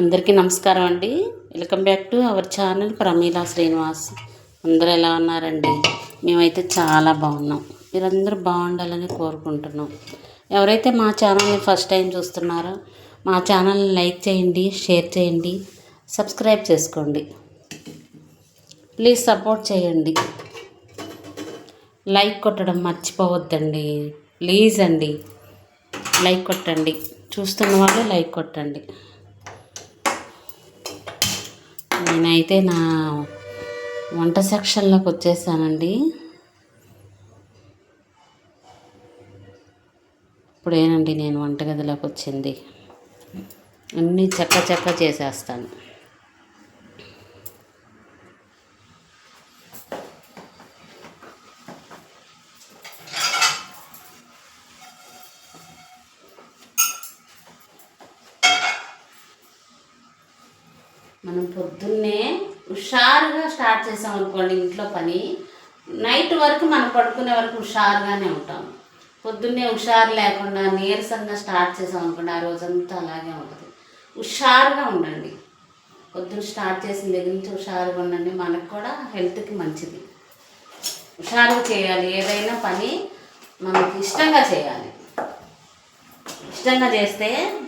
అందరికీ నమస్కారం అండి. Welcome back to our channel Pramila Srinivas. అందరూ ఎలా ఉన్నారండి? మేమైతే చాలా బాగున్నాం. మీరందరూ బాగుండాలని కోరుకుంటున్నాం. ఎవరైతే మా ఛానల్ని ఫస్ట్ టైం చూస్తున్నారో మా ఛానల్ని లైక్ చేయండి షేర్ చేయండి సబ్స్క్రైబ్ చేసుకోండి. ప్లీజ్ సపోర్ట్ చేయండి. లైక్ కొట్టడం మర్చిపోవద్దండి. ప్లీజ్ అండి. లైక్ కొట్టండి. చూస్తున్న వాళ్ళు లైక్ కొట్టండి. నేనైతే నా వంట సెక్షన్లోకి వచ్చేసానండి. ఇప్పుడేనండి నేను వంటగదిలోకి వచ్చింది. అన్నీ చెక్క చెక్క చేసేస్తాను. మనం పొద్దున్నే హుషారుగా స్టార్ట్ చేసాం అనుకోండి ఇంట్లో పని నైట్ వరకు మనం పడుకునే వరకు హుషారుగానే ఉంటాం. పొద్దున్నే హుషారు లేకుండా నీరసంగా స్టార్ట్ చేసాం అనుకోండి ఆ రోజంతా అలాగే ఉంటుంది. హుషారుగా ఉండండి. పొద్దున్న స్టార్ట్ చేసిన దగ్గర నుంచి హుషారుగా ఉండండి మనకు కూడా హెల్త్కి మంచిది. హుషారుగా చేయాలి. ఏదైనా పని మనకి ఇష్టంగా చేయాలి. ఇష్టంగా చేస్తే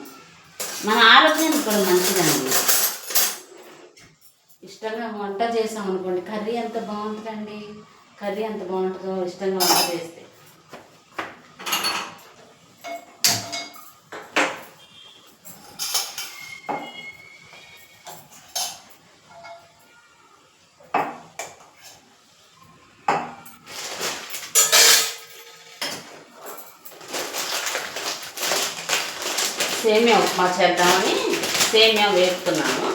మన ఆరోగ్యానికి కూడా మంచిదండి. ఇష్టంగా వంట చేసాం అనుకోండి. కర్రీ ఎంత బాగుంటుందండి? కర్రీ ఎంత బాగుంటుందో ఇష్టంగా వంట చేస్తే. సేమియా ఉప్మా చేద్దామని సేమియా వేపుతున్నాను.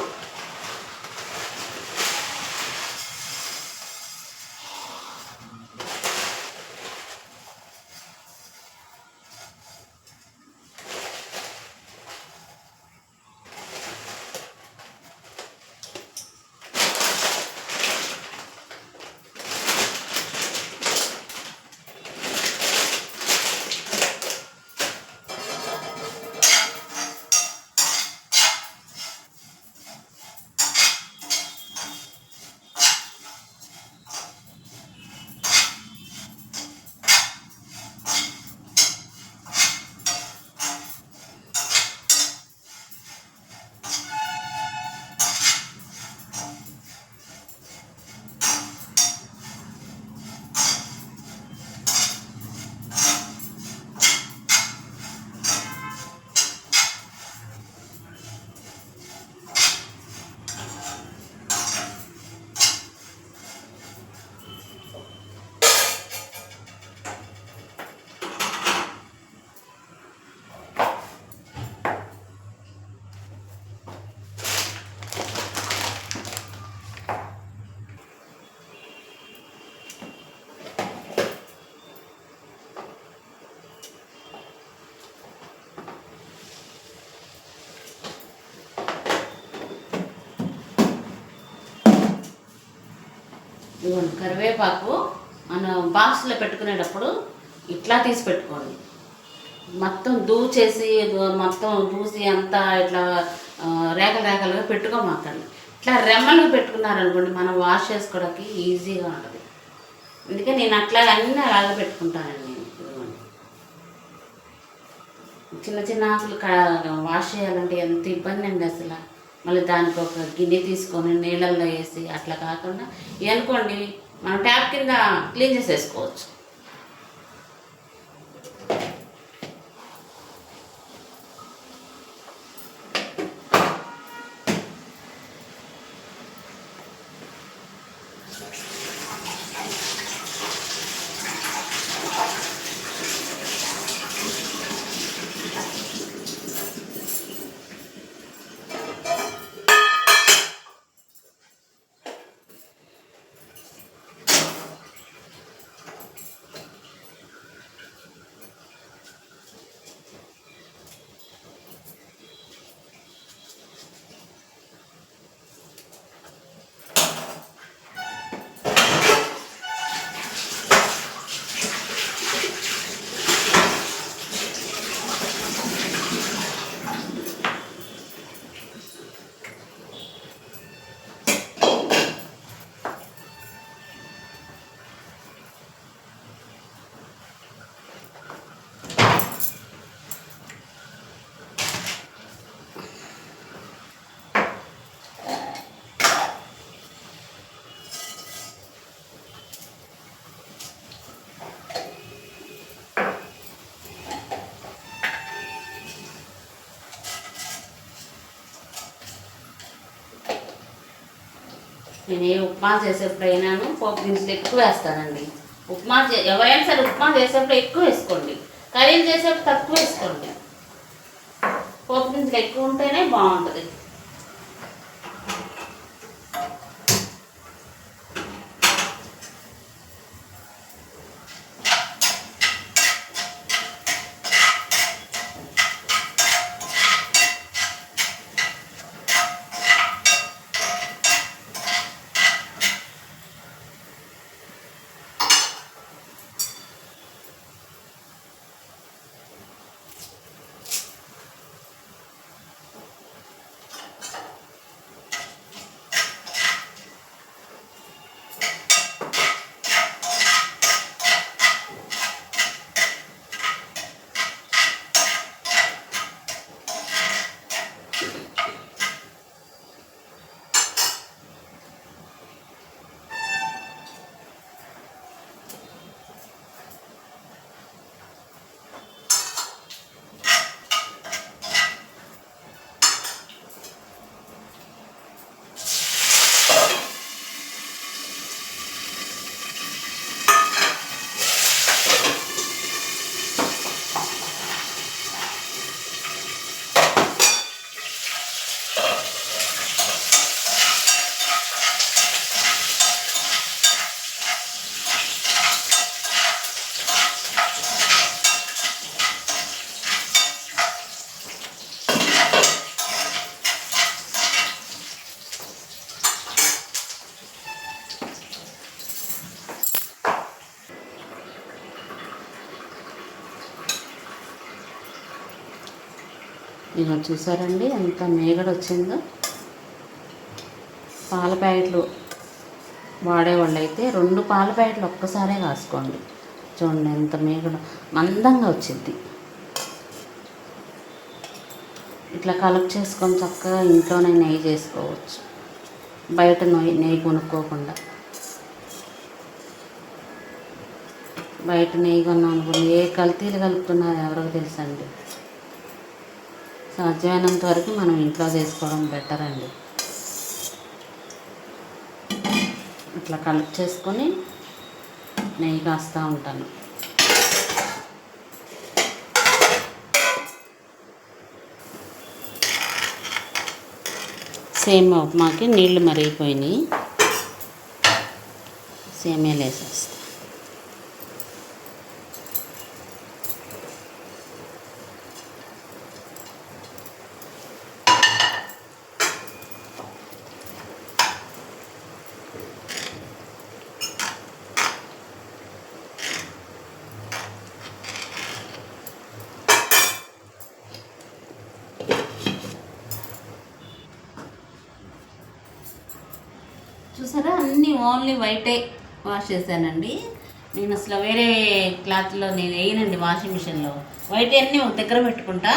ఇదిగోండి కరివేపాకు మనం బాక్స్లో పెట్టుకునేటప్పుడు ఇట్లా తీసి పెట్టుకోండి మొత్తం దూచేసి మొత్తం దూసి అంతా ఇట్లా రేఖలు రేఖలుగా పెట్టుకోమాకండి. ఇట్లా రెమ్మలు పెట్టుకున్నారనుకోండి మనం వాష్ చేసుకోవడానికి ఈజీగా ఉంటుంది. అందుకే నేను అట్లా అన్నీ అలాగే పెట్టుకుంటానండి నేను. చిన్న చిన్న ఆకులు క- వాష్ చేయాలంటే ఎంత ఇబ్బంది అండి అసలు. మళ్ళీ దానికి ఒక గిన్నె తీసుకొని నీళ్ళల్లో వేసి అట్లా కాకుండా ఇవి అనుకోండి మనం ట్యాప్ కింద క్లీన్ చేసేసుకోవచ్చు. నేను ఏ ఉప్మా చేసేప్పుడైనాను పోపు దినుసులు ఎక్కువ వేస్తానండి. ఉప్మా చే ఎవరైనా సరే ఉప్మా చేసేప్పుడు ఎక్కువ వేసుకోండి. కర్రీలు చేసేప్పుడు తక్కువ వేసుకోండి. పోపు దినుసులు ఎక్కువ ఉంటేనే బాగుంటుంది. ఇదిగో చూసారండి ఎంత మేగడ వచ్చిందో పాల ప్యాకెట్లు వాడేవాళ్ళు అయితే రెండు పాల ప్యాకెట్లు ఒక్కసారే కాసుకోండి. చూడండి ఎంత మేగడ మందంగా వచ్చింది. ఇట్లా కలెక్ట్ చేసుకొని చక్కగా ఇంట్లోనే నెయ్యి చేసుకోవచ్చు. బయట నెయ్యి నెయ్యి కొనుక్కోకుండా. బయట నెయ్యి కొన్నాం అనుకోండి ఏ కల్తీలు కలుపుతున్నారు ఎవరికి తెలుసండి? సాధ్యమైనంత వరకు మనం ఇంట్లో చేసుకోవడం బెటర్ అండి. ఇట్లా కలెక్ట్ చేసుకొని నెయ్యి కాస్తూ ఉంటాను. సేమ్ ఉప్మాకి నీళ్ళు మరిగిపోయినాయి. సేమే వేసేస్తా చూసారా అన్నీ ఓన్లీ వైటే వాష్ చేశానండి. నేను అసలు వేరే క్లాత్లో నేను వేయనండి వాషింగ్ మిషన్లో. వైట్ అన్నీ ఒక దగ్గర పెట్టుకుంటా.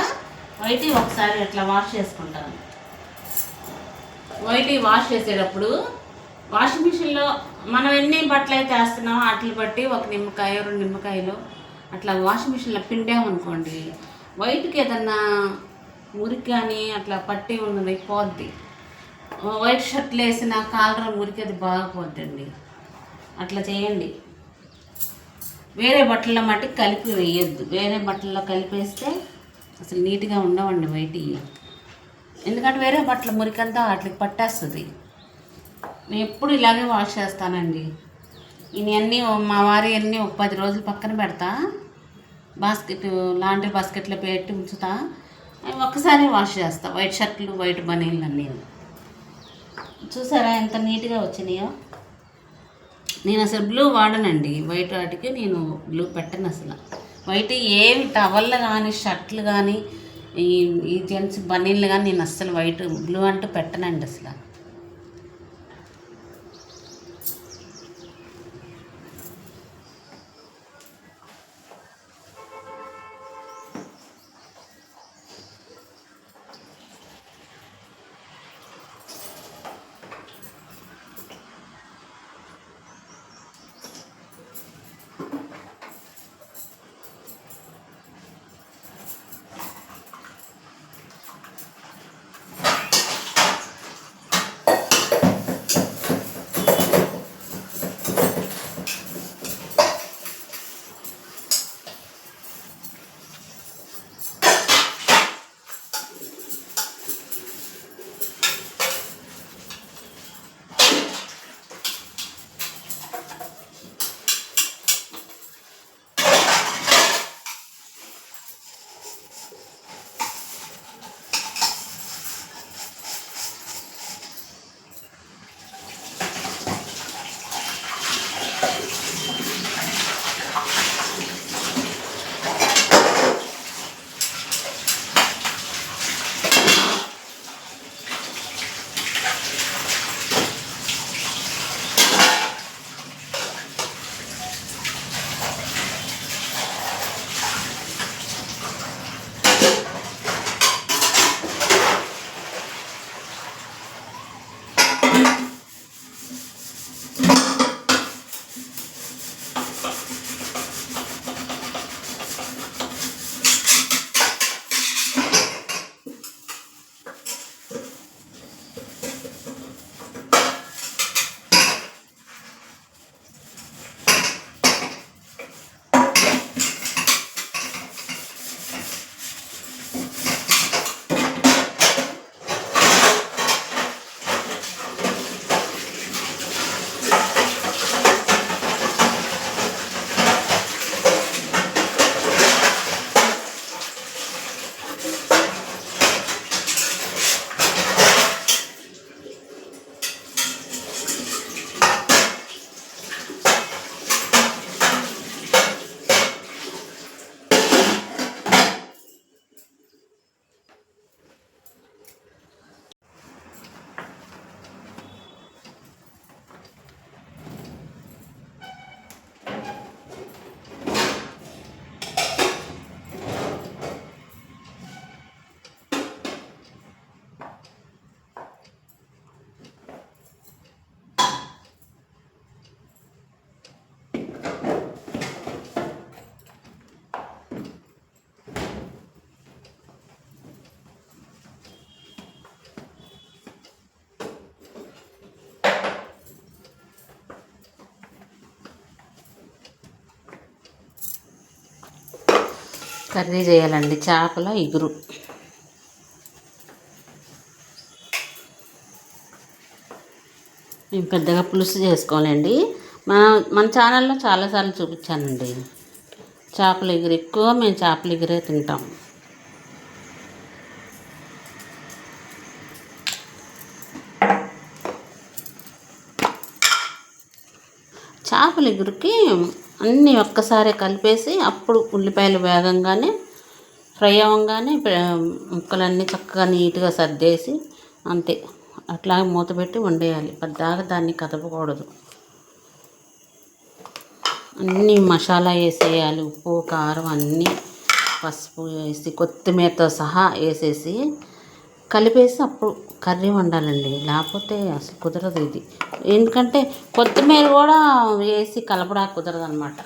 వైట్ ఒకసారి అట్లా వాష్ చేసుకుంటాను. వైట్ వాష్ చేసేటప్పుడు వాషింగ్ మిషన్లో మనం ఎన్ని బట్టలు అయితే వేస్తున్నామో వాటిని బట్టి ఒక నిమ్మకాయ రెండు నిమ్మకాయలు అట్లా వాషింగ్ మిషన్లో పిండామనుకోండి వైట్కి ఏదన్నా మురికి కానీ అట్లా పట్టి ఉన్నది పోద్ది. వైట్ షర్ట్లు వేసిన కాలర్ మురికి అది బాగపోద్దండి అట్లా చేయండి. వేరే బట్టల్లో మట్టి కలిపి వేయొద్దు. వేరే బట్టల్లో కలిపేస్తే అసలు నీట్గా ఉండవండి వైట్ ఎందుకంటే వేరే బట్టల మురికంతా వాటికి పట్టేస్తుంది. నేను ఎప్పుడు ఇలాగే వాష్ చేస్తానండి. ఇవన్నీ మా వారి అన్నీ ఒక పది రోజులు పక్కన పెడతా. బాస్కెట్ లాండ్రీ బాస్కెట్లో పెట్టి ఉంచుతా. అవి ఒక్కసారి వాష్ చేస్తా. వైట్ షర్ట్లు వైట్ బనీళ్ళు అన్నీ. చూసారా ఎంత నీట్గా వచ్చినాయో? నేను అసలు బ్లూ వాడనండి. వైట్ వాటికి నేను బ్లూ పెట్టను అసలు. వైట్ ఏమి టవల్లు కానీ షర్ట్లు కానీ ఈ ఈ జెంట్స్ బనీన్లు కానీ నేను అస్సలు వైట్ బ్లూ అంటూ పెట్టనండి అసలు. కర్రీ చేయాలండి. చేపల ఇగురు. నేను పెద్దగా పులుసు చేసుకోవాలండి. మన మన ఛానల్లో చాలాసార్లు చూపించానండి. చేపల ఎగురు ఎక్కువ మేము చేపల ఎగురే తింటాం. చేపల ఎగురికి అన్నీ ఒక్కసారి కలిపేసి అప్పుడు ఉల్లిపాయలు వేగంగానే ఫ్రై అవ్వగానే ముక్కలన్నీ చక్కగా నీట్గా సర్దేసి అంతే. అట్లాగే మూత పెట్టి వండేయాలి. పెద్దగా దాన్ని కదపకూడదు. అన్నీ మసాలా వేసేయాలి. ఉప్పు కారం అన్నీ పసుపు వేసి కొత్తిమీరతో సహా వేసేసి కలిపేసి అప్పుడు కర్రీ వండాలండి. లేకపోతే అసలు కుదరదు ఇది. ఎందుకంటే కొత్తిమీర కూడా వేసి కలపడా కుదరదు అనమాట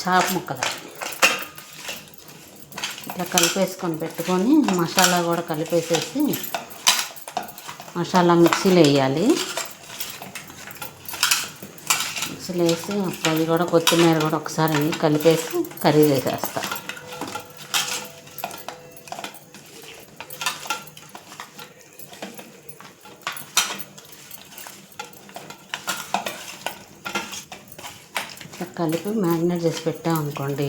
చాప ముక్కలు. ఇట్లా కలిపేసుకొని పెట్టుకొని మసాలా కూడా కలిపేసేసి మసాలా మిక్సీలో వేయాలి. మిక్సీలో వేసి అది కూడా కొత్తిమీర కూడా ఒకసారి అన్ని కలిపేసి కర్రీ వేసేస్తాను ఇట్లా కలిపి మ్యారినేట్ చేసి పెట్టామనుకోండి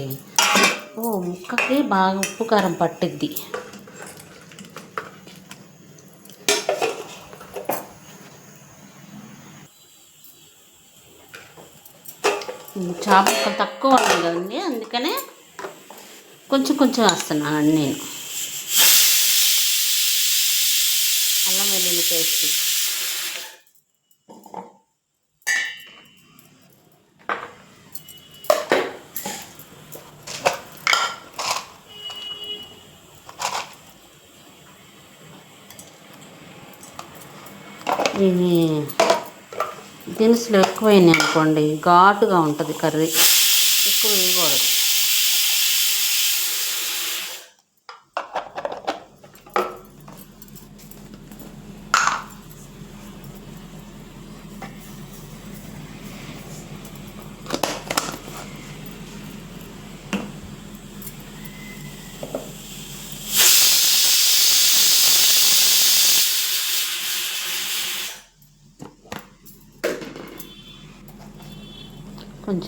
ఓ ముక్కకి బాగా ఉప్పు కారం పట్టిద్ది. చేప ముక్కలు తక్కువ ఉన్నాయి కదండి అందుకనే కొంచెం కొంచెం వేస్తున్నాను నేను. అల్లం వెల్లుల్లి పేస్ట్. ఇవి దినుసులు ఎక్కువైనాయి అనుకోండి ఘాటుగా ఉంటుంది కర్రీ ఎక్కువ వేయకూడదు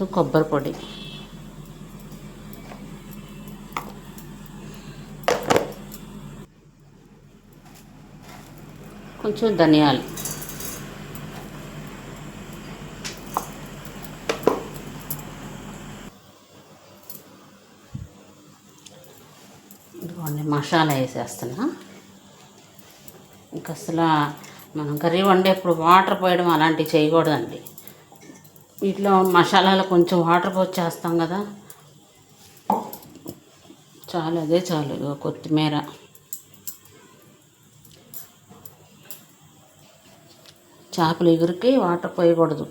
కొంచెం కొబ్బరి పొడి. కొంచెం ధనియాలు. ఇదిగోండి మసాలా వేసేస్తున్నా. ఇంకా అసలు మనం కర్రీ వండేప్పుడు వాటర్ పోయడం అలాంటివి చేయకూడదండి. వీటిలో మసాలాలో కొంచెం వాటర్ పోసి చేస్తాం కదా. చాలు అదే చాలు కొత్తిమీర. చేపల ఎగురికి వాటర్ పోయకూడదు.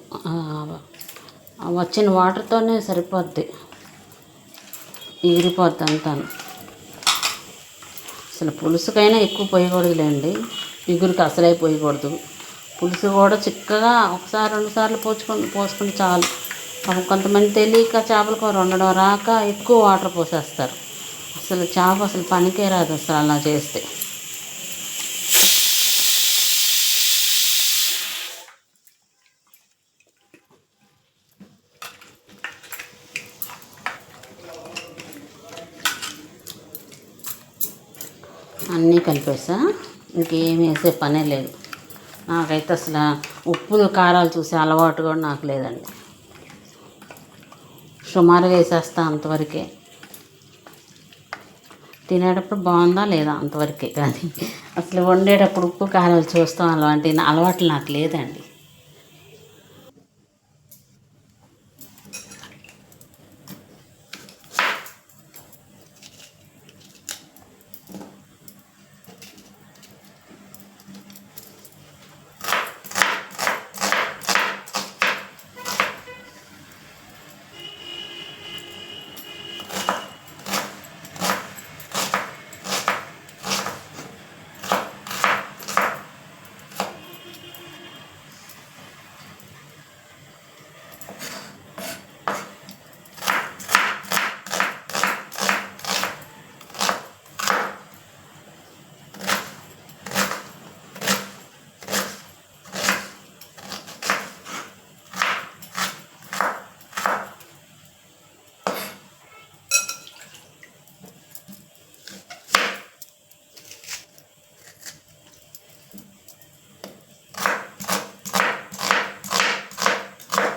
వచ్చిన వాటర్తోనే సరిపోద్ది. ఎగిరిపోద్ది అంతాను అసలు పులుసుకైనా ఎక్కువ పోయకూడదులేండి. ఎగురికి అసలే పోయకూడదు. పులుసు కూడా చిక్కగా ఒకసారి రెండు సార్లు పోసుకొని పోసుకుంటే చాలు. పాపం కొంతమంది తెలియక చేపల కూర వండడం రాక ఎక్కువ వాటర్ పోసేస్తారు. అసలు చేప అసలు పనికే రాదు అసలు అలా చేస్తే. అన్నీ కలిపేసా? ఇంకేం వేసే పనే లేదు. నాకైతే అసలు ఉప్పులు కారాలు చూసే అలవాటు కూడా నాకు లేదండి. సుమారుగా వేసేస్తా అంతవరకే. తినేటప్పుడు బాగుందా లేదా అంతవరకే కానీ అసలు వండేటప్పుడు ఉప్పు కారాలు చూస్తాం అలాంటి నా అలవాట్లు నాకు లేదండి.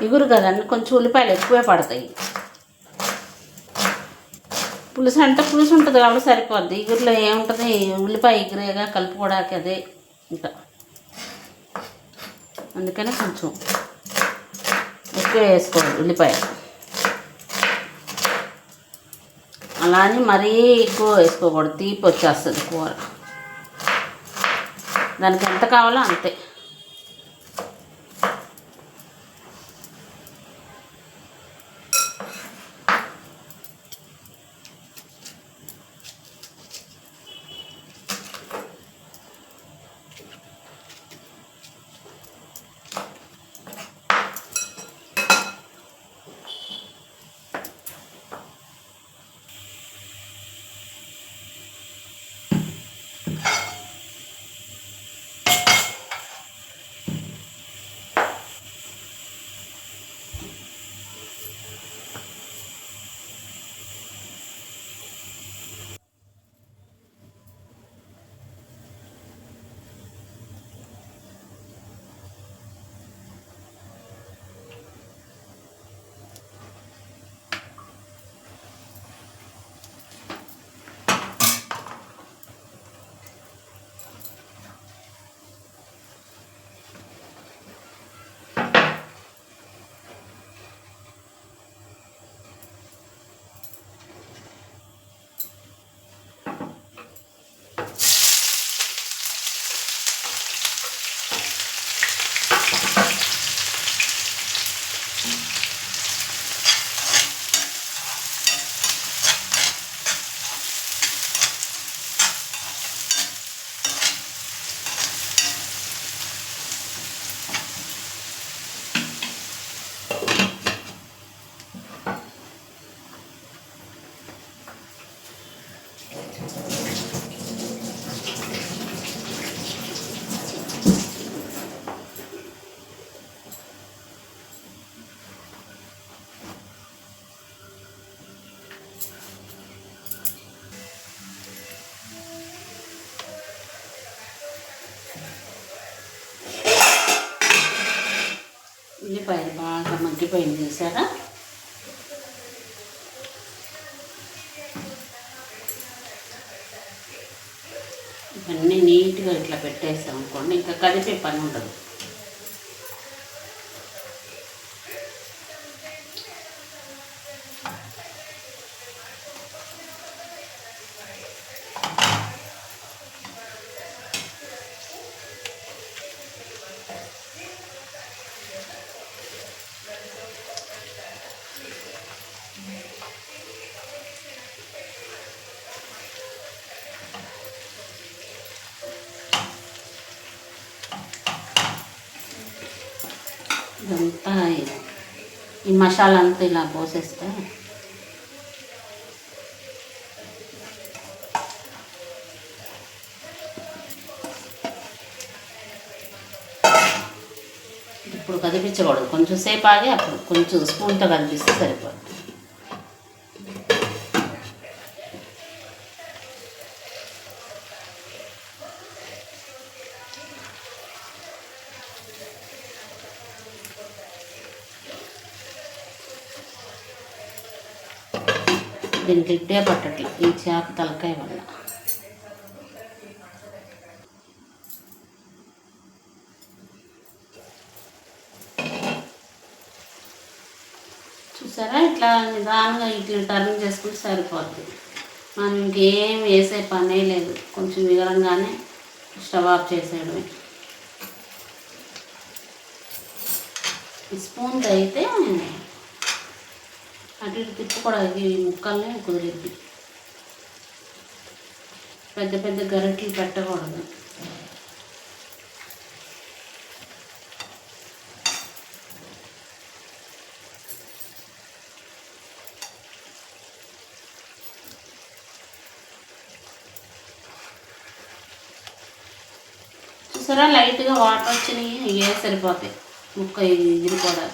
ఇగురు కదండి కొంచెం ఉల్లిపాయలు ఎక్కువే పడతాయి. పులుసు అంటే పులుసు ఉంటుంది కాబట్టి సరిపోద్ది. ఇగురులో ఏముంటుంది? ఉల్లిపాయ ఇగురేగా కలుపుకోవడానికి అదే ఇంకా. అందుకని కొంచెం ఎక్కువ వేసుకోవాలి ఉల్లిపాయ అలా అని మరీ ఎక్కువ వేసుకోకూడదు. తీపి వచ్చేస్తుంది కూర. దానికి ఎంత కావాలో అంతే. ఉల్లిపాయలు బాగా మగ్గిపోయింది చూసారా? ఇవన్నీ నీట్గా ఇట్లా పెట్టేసాం అనుకోండి ఇంకా కదిపే పని ఉండదు. ఇదంతా ఈ మసాలా అంతా ఇలా పోసేస్తే ఇప్పుడు కదిపించకూడదు కొంచెం సేపు ఆగి అప్పుడు కొంచెం స్పూన్తో కదిపిస్తే సరిపోదు దీనికి ఇట్టే పట్టట్ల. ఈ చేప తలకాయ వల్ల. చూసారా? ఇట్లా నిదానంగా ఇట్లా టర్న్ చేసుకుంటే సరిపోద్ది. మనం ఇంకేం వేసే పనే లేదు. కొంచెం వివరంగానే స్టవ్ ఆఫ్ చేసేయడమే. స్పూన్తో అయితే అటు ఇటు తిప్పకూడదు ఈ ముక్కల్ని కుదిరిద్ది. పెద్ద పెద్ద గరిటలు పెట్టకూడదు. చూసారా? లైట్గా వాటర్ వచ్చినాయి. ఇవే సరిపోతాయి. ముక్క ఇది కూడా.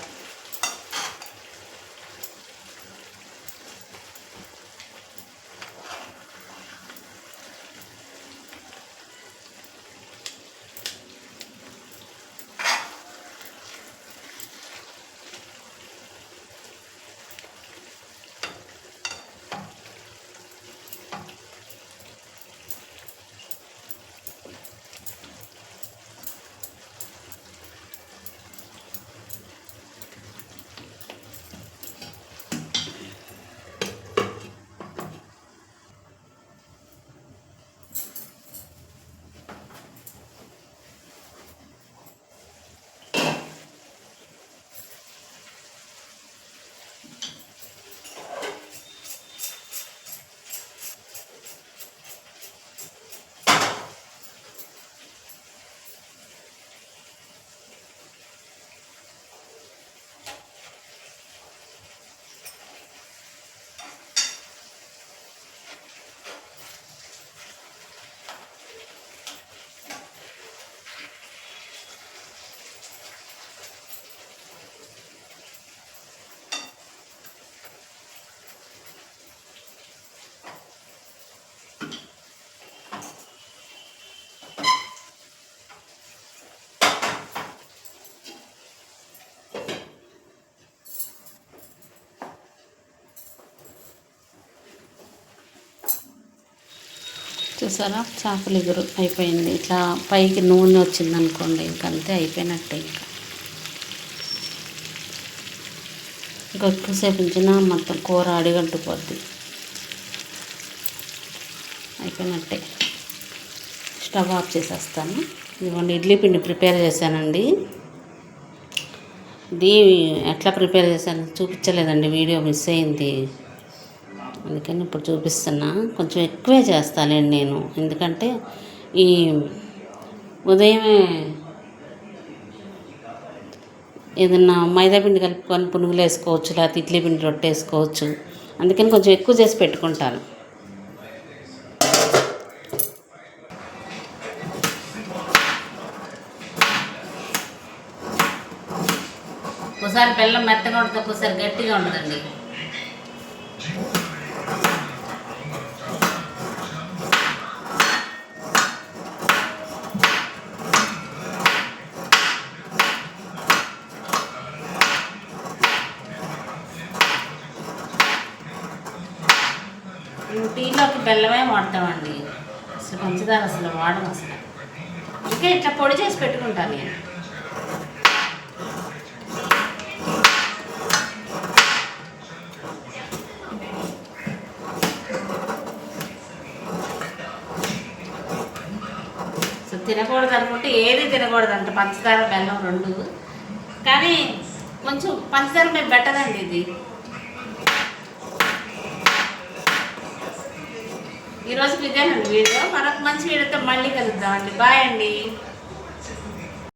చూసారా? చేపల ఎగురు అయిపోయింది. ఇట్లా పైకి నూనె వచ్చింది అనుకోండి ఇంకంతే అయిపోయినట్టే ఇంకా. ఇంకా ఎక్కువసేపు ఉంచినా మొత్తం కూర అడిగంటుపోద్ది. అయిపోయినట్టే. స్టవ్ ఆఫ్ చేసేస్తాను. ఇదిగోండి ఇడ్లీ పిండి ప్రిపేర్ చేశానండి. ఇది ఎట్లా ప్రిపేర్ చేశాను? చూపించలేదండి వీడియో మిస్ అయింది. అందుకని ఇప్పుడు చూపిస్తున్నా. కొంచెం ఎక్కువే చేస్తానండి నేను. ఎందుకంటే ఈ ఉదయమే ఏదన్నా మైదా పిండి కలుపుకొని పునుగులు వేసుకోవచ్చు లేకపోతే ఇడ్లీ పిండి రొట్టె వేసుకోవచ్చు. అందుకని కొంచెం ఎక్కువ చేసి పెట్టుకుంటాను. ఒకసారి బెల్లం మెత్తగా ఉంటుంది ఒకసారి గట్టిగా ఉండదండి. వాడతామండి. అసలు పంచదార అసలు వాడము అసలు. ఇంకా ఇట్లా పొడి చేసి పెట్టుకుంటాను నేను. సో తినకూడదు అనుకుంటే ఏది తినకూడదు అంట. పంచదార బెల్లం రెండు. కానీ కొంచెం పంచదార మేము పెట్టదండి ఇది. ఈరోజు ఇదేనండి వీడియో మరొక మంచి వీడియోతో మళ్ళీ కలుద్దామండి. బాయ్ అండి.